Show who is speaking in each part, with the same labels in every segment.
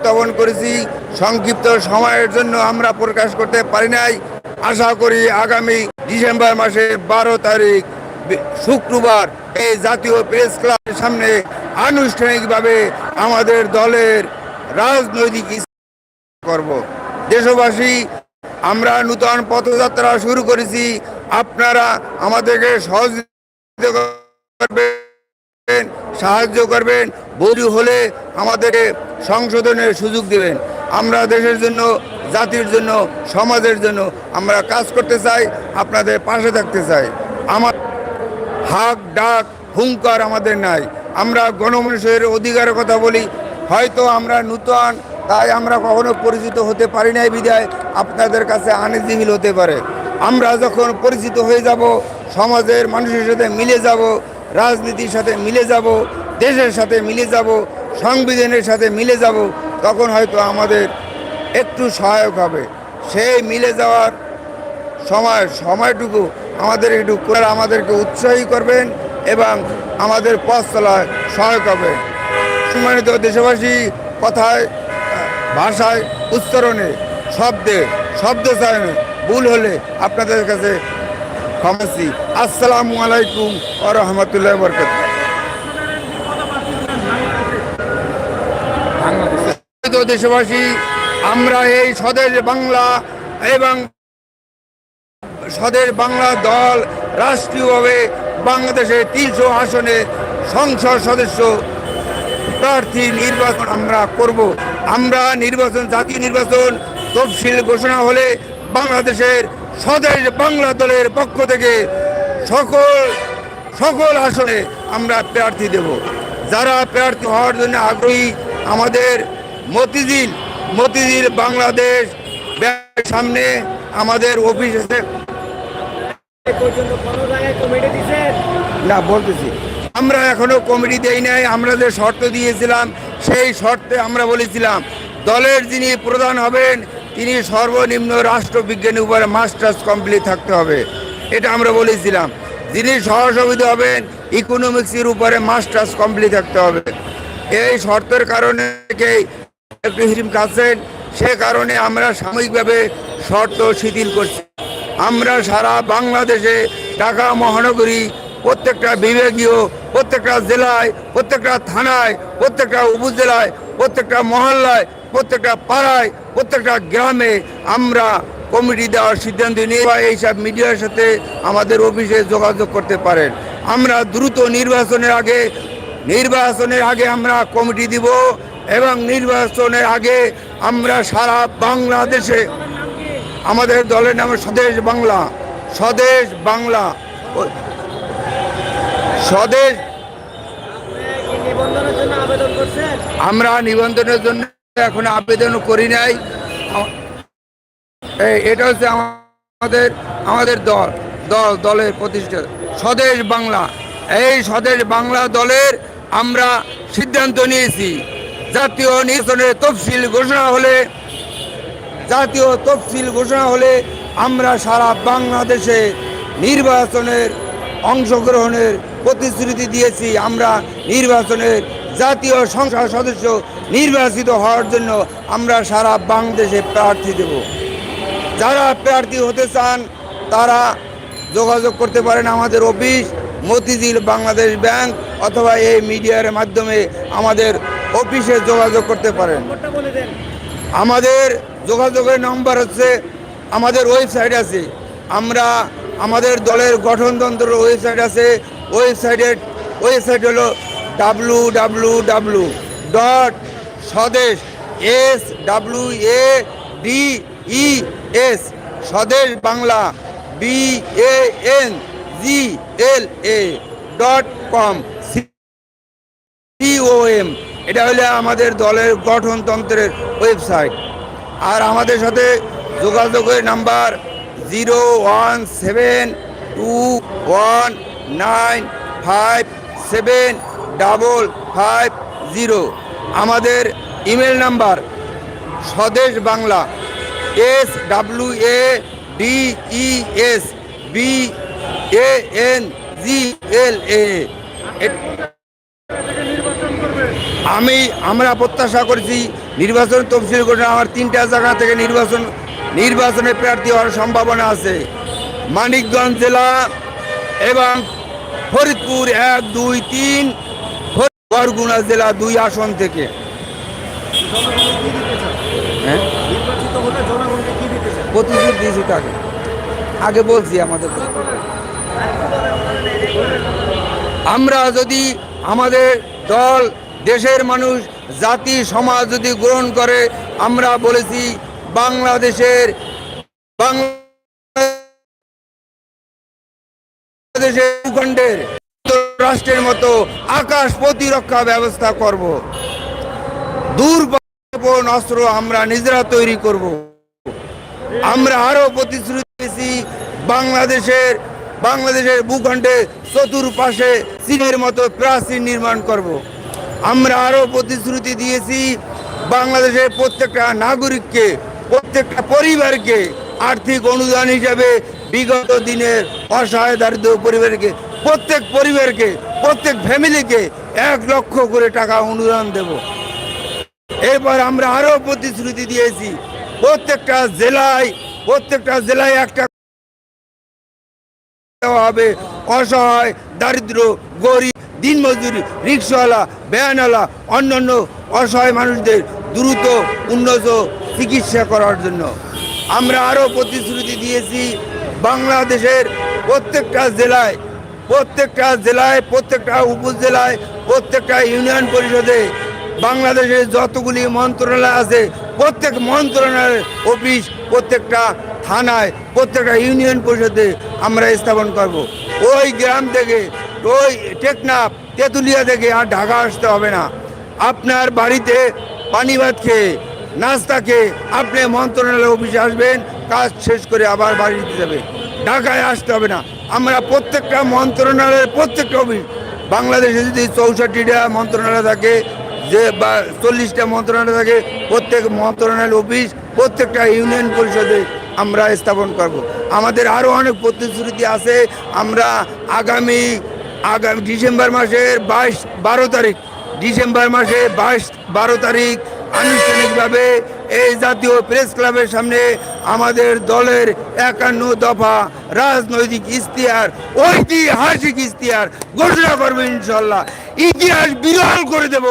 Speaker 1: উত্থাপন করেছি। সংক্ষিপ্ত সময়ের জন্য আমরা প্রকাশ করতে পারি নাই। আশা করি আগামী ডিসেম্বর মাসের বারো তারিখ শুক্রবার এই জাতীয় প্রেস ক্লাবের সামনে আনুষ্ঠানিকভাবে আমাদের দলের রাজনৈতিক করব। দেশবাসী, আমরা নূতন পথযাত্রা শুরু করেছি। আপনারা আমাদেরকে সহযোগিতা করবেন। সাহায্য করবেন বৈরী হলে আমাদেরকে সংশোধনের সুযোগ দেবেন। আমরা দেশের জন্য, জাতির জন্য, সমাজের জন্য আমরা কাজ করতে চাই, আপনাদের পাশে থাকতে চাই। আমার হাক, ডাক, হুঙ্কার আমাদের নাই। আমরা গণমানুষের অধিকারের কথা বলি, হয়তো আমরা নূতন, তাই আমরা কখনো পরিচিত হতে পারি নাই বিদায়, আপনাদের কাছে আনইজিবিল হতে পারে। আমরা যখন পরিচিত হয়ে যাব, সমাজের মানুষের সাথে মিলে যাব রাজনীতির সাথে মিলে যাব, দেশের সাথে মিলে যাব, সংবিধানের সাথে মিলে যাব, তখন হয়তো আমাদের একটু সহায়ক হবে। সেই মিলে যাওয়ার সময়, সময়টুকু আমাদের একটু আমাদেরকে উৎসাহী করবেন এবং আমাদের পথ চলায় সহায়ক হবে। সম্মানিত দেশবাসী, কথায়, ভাষায় উচ্চারণে, শব্দে শব্দ চয়নে ভুল হলে আপনাদের কাছে ক্ষমাছি আসসালামু আলাইকুম ও রহমতুল্লাহ বরকত দেশবাসী, আমরা এই স্বদেশ বাংলা এবং স্বদেশ বাংলা দল রাষ্ট্রীয়ভাবে বাংলাদেশের তিনশো আসনে সংসদ সদস্য প্রার্থী নির্বাচন আমরা করব। আমরা নির্বাচন, জাতীয় নির্বাচন তফসিল ঘোষণা হলে বাংলাদেশের স্বদেশ বাংলা দলের পক্ষ থেকে সকল সকল আসনে আমরা প্রার্থী দেব। যারা প্রার্থী হওয়ার জন্য আগ্রহী আমাদের মতিঝিল মতিঝিল বাংলাদেশ ব্যাংকের সামনে আমাদের অফিস আছে। না বলতেছি। আমরা এখনও কমিটি দেই নাই আমরা যে শর্ত দিয়েছিলাম সেই শর্তে আমরা বলেছিলাম দলের যিনি প্রধান হবেন তিনি সর্বনিম্ন রাষ্ট্রবিজ্ঞানের উপরে মাস্টার্স কমপ্লিট থাকতে হবে। এটা আমরা বলেছিলাম। যিনি সহসভাপতি হবেন, ইকোনমিক্সের উপরে মাস্টার্স কমপ্লিট থাকতে হবে। এই শর্তের কারণে একটু হিরিম সে কারণে আমরা সাময়িকভাবে শর্ত শিথিল করছি। আমরা সারা বাংলাদেশে ঢাকা মহানগরী, প্রত্যেকটা বিভাগীয়, প্রত্যেকটা জেলায়, প্রত্যেকটা থানায়, প্রত্যেকটা উপজেলায়, প্রত্যেকটা মহল্লায় প্রত্যেকটা পাড়ায় প্রত্যেকটা গ্রামে আমরা কমিটি দেওয়ার সিদ্ধান্ত নিয়ে বা এইসব মিডিয়ার সাথে আমাদের অফিসে যোগাযোগ করতে পারেন। আমরা দ্রুত নির্বাচনের আগে নির্বাচনের আগে আমরা কমিটি দিব এবং নির্বাচনের আগে আমরা সারা বাংলাদেশে আমাদের দলের নাম স্বদেশ বাংলা স্বদেশ বাংলা স্বদেশ আমরা নিবন্ধনের জন্য এখন আবেদন করি নাই। এটা হচ্ছে আমাদের আমাদের দল দল, দলের প্রতিষ্ঠা স্বদেশ বাংলা। এই স্বদেশ বাংলা দলের আমরা সিদ্ধান্ত নিয়েছি। জাতীয় নির্বাচনের তফসিল ঘোষণা হলে, জাতীয় তফসিল ঘোষণা হলে আমরা সারা বাংলাদেশে নির্বাচনের অংশগ্রহণের প্রতিশ্রুতি দিয়েছি। আমরা নির্বাচনের জাতীয় সংসদ সদস্য নির্বাচিত হওয়ার জন্য আমরা সারা বাংলাদেশে প্রার্থী দেব। যারা প্রার্থী হতে চান, তারা যোগাযোগ করতে পারেন আমাদের অফিস, মতিঝিল বাংলাদেশ ব্যাংক অথবা এই মিডিয়ার মাধ্যমে আমাদের অফিসে যোগাযোগ করতে পারেন। আমাদের যোগাযোগের নম্বর হচ্ছে, আমাদের ওয়েবসাইট আছে। আমরা আমাদের দলের গঠনতন্ত্র ওয়েবসাইট আছে। ওয়েবসাইটের, ওয়েবসাইট হলো W W W dot Swadesh S W A D E S Swadesh Bangla B A N G L A dot com C O M এটা হলো আমাদের দলের গঠনতন্ত্রের ওয়েবসাইট। আর আমাদের সাথে যোগাযোগের number zero one seven two one nine five seven double five zero আমাদের email number Swadesh Bangla S W A D E S B A N G L A আমি, আমরা প্রত্যাশা করছি নির্বাচন তফসিল ঘোষণা আমার তিনটা জায়গা থেকে নির্বাচন, নির্বাচনে প্রার্থী হওয়ার সম্ভাবনা আছে। মানিকগঞ্জ জেলা এবং ফরিদপুর এক, দুই, তিন বরগুনা জেলা দুই আসন থেকে। হ্যাঁ? দিয়েছি তাকে। আগে বলছি আমাদের আমরা যদি আমাদের দল, দেশের মানুষ, জাতি, সমাজ যদি গ্রহণ করে, আমরা বলেছি বাংলাদেশের বাংলাদেশের ভূখণ্ডের রাষ্ট্রের মতো আকাশ প্রতিরক্ষা ব্যবস্থা করব দূর অস্ত্র আমরা নিজেরা তৈরি করব আমরা আরও প্রতিশ্রুতি দিয়েছি, বাংলাদেশের বাংলাদেশের ভূখণ্ডে চতুর্পাশে চীনের মতো প্রাচীন নির্মাণ করব। আমরা আরও প্রতিশ্রুতি দিয়েছি, বাংলাদেশের প্রত্যেকটা নাগরিককে, প্রত্যেকটা পরিবারকে আর্থিক অনুদান হিসাবে বিগত দিনের অসহায় দারিদ্র পরিবারকে প্রত্যেক পরিবারকে, প্রত্যেক ফ্যামিলিকে এক লক্ষ করে টাকা অনুদান দেব। এরপর আমরা আরও প্রতিশ্রুতি দিয়েছি, প্রত্যেকটা জেলায় প্রত্যেকটা জেলায় একটা দেওয়া হবে। অসহায়, দারিদ্র, গরিব, দিনমজুরি, রিক্সাওয়ালা, ভ্যানওয়ালা, অন্যান্য অসহায় মানুষদের দ্রুত উন্নত চিকিৎসা করার জন্য। আমরা আরও প্রতিশ্রুতি দিয়েছি, বাংলাদেশের প্রত্যেকটা জেলায় প্রত্যেকটা জেলায়, প্রত্যেকটা উপজেলায়, প্রত্যেকটা ইউনিয়ন পরিষদে বাংলাদেশের যতগুলি মন্ত্রণালয় আছে, প্রত্যেক মন্ত্রণালয়ের অফিস, প্রত্যেকটা থানায়, প্রত্যেকটা ইউনিয়ন পরিষদে আমরা স্থাপন করব। ওই গ্রাম থেকে, ওই টেকনাফ, তেঁতুলিয়া থেকে আর ঢাকা আসতে হবে না। আপনার বাড়িতে পানি ভাত খেয়ে, নাস্তা খেয়ে আপনি মন্ত্রণালয় অফিসে আসবেন, কাজ শেষ করে আবার বাড়িতে যাবে ঢাকায় আসতে হবে না। আমরা প্রত্যেকটা মন্ত্রণালয়ের প্রত্যেকটা বাংলাদেশে যদি চৌষট্টিটা মন্ত্রণালয় থাকে, যে বা চল্লিশটা মন্ত্রণালয় থাকে, প্রত্যেক মন্ত্রণালয় অফিস, প্রত্যেকটা ইউনিয়ন পরিষদে আমরা স্থাপন করব। আমাদের আরও অনেক প্রতিশ্রুতি আছে আমরা আগামী আগামী ডিসেম্বর মাসের বাইশ, বারো তারিখ, ডিসেম্বর মাসে বাইশ, বারো তারিখ আনুষ্ঠানিকভাবে এই জাতীয় প্রেস ক্লাবের সামনে আমাদের দলের একান্ন দফা রাজনৈতিক ইস্তিহার ঐতিহাসিক ইস্তিহার ঘোষণা করব ইনশাল্লাহ ইতিহাস বিরল করে দেব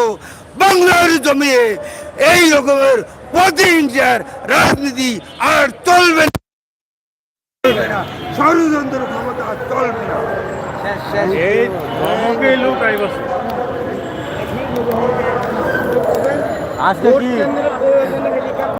Speaker 1: বাংলার জমিয়ে। এই রকমের প্রতিহিংসার রাজনীতি আর চলবে না। ষড়যন্ত্র ক্ষমতা চলবে না।
Speaker 2: এই ধমকেই
Speaker 3: ಎಲ್ಲ ಹೇಳಿ